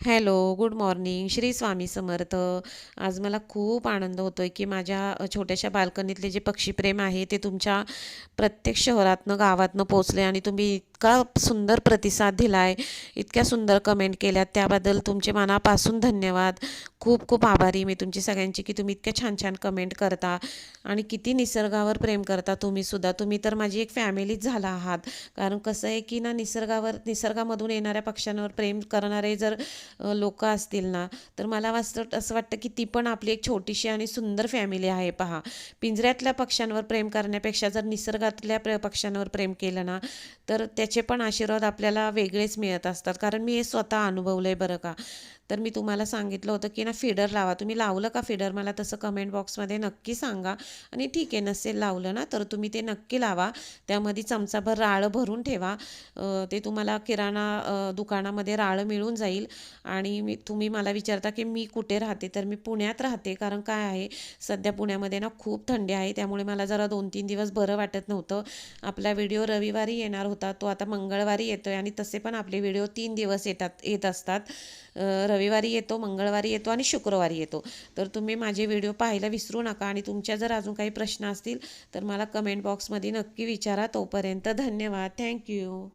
Hello good morning. Shri Swami Samarth. आज मला खूप आनंद होतो आहे की माझ्या छोट्याशा बाल्कनीतले जे पक्षीप्रेम आहे ते तुमच्या प्रत्येक शहरातनं गावातनं पोचले आणि तुम्ही इतका सुंदर प्रतिसाद दिला आहे इतक्या सुंदर कमेंट केल्यात. त्याबद्दल तुमचे मनापासून धन्यवाद. खूप खूप आभारी मी तुमची सगळ्यांची की तुम्ही इतक्या छान छान कमेंट करता आणि किती निसर्गावर प्रेम करता तुम्ही सुद्धा. तुम्ही तर माझी एक फॅमिलीच झाला आहात. कारण कसं आहे की ना निसर्गावर निसर्गामधून येणाऱ्या पक्ष्यांवर प्रेम करणारे जर लोक असतील ना तर मला वाटतं असं वाटतं की ती पण आपली एक छोटीशी आणि सुंदर फॅमिली आहे. पहा पिंजऱ्यातल्या पक्ष्यांवर प्रेम करण्यापेक्षा जर निसर्गातल्या प्र पक्ष्यांवर प्रेम केलं ना तर त्या त्याचे पण आशीर्वाद आपल्याला वेगळेच मिळत असतात. कारण मी हे स्वतः अनुभवलं आहे बरं का. तर मी तुम्हाला सांगितलं होतं की ना फिडर लावा. तुम्ही लावलं का फिडर मला तसं कमेंट बॉक्समध्ये नक्की सांगा. आणि ठीक आहे नसेल लावलं ना तर तुम्ही ते नक्की लावा. त्यामध्ये चमचाभर राळं भरून ठेवा. ते तुम्हाला किराणा दुकानामध्ये राळं मिळून जाईल. आणि मी तुम्ही मला विचारता की मी कुठे राहते? तर मी पुण्यात राहते. कारण काय आहे? सध्या पुण्यामध्ये ना खूप थंडी आहे. त्यामुळे मला जरा दोन तीन दिवस बरं वाटत नव्हतं. आपला व्हिडिओ रविवारी येणार होता. तो आता मंगळवारी येतो आहे आणि तसे पण आपले व्हिडिओ तीन दिवस येतात येत असतात. अ, रविवारी येतो मंगळवारी येतो आणि शुक्रवारी येतो. तर तुम्ही माझे व्हिडिओ पाहायला विसरू नका आणि तुमच्या जर अजून काही प्रश्न असतील तर मला कमेंट बॉक्समध्ये नक्की विचारा. तोपर्यंत धन्यवाद. थँक्यू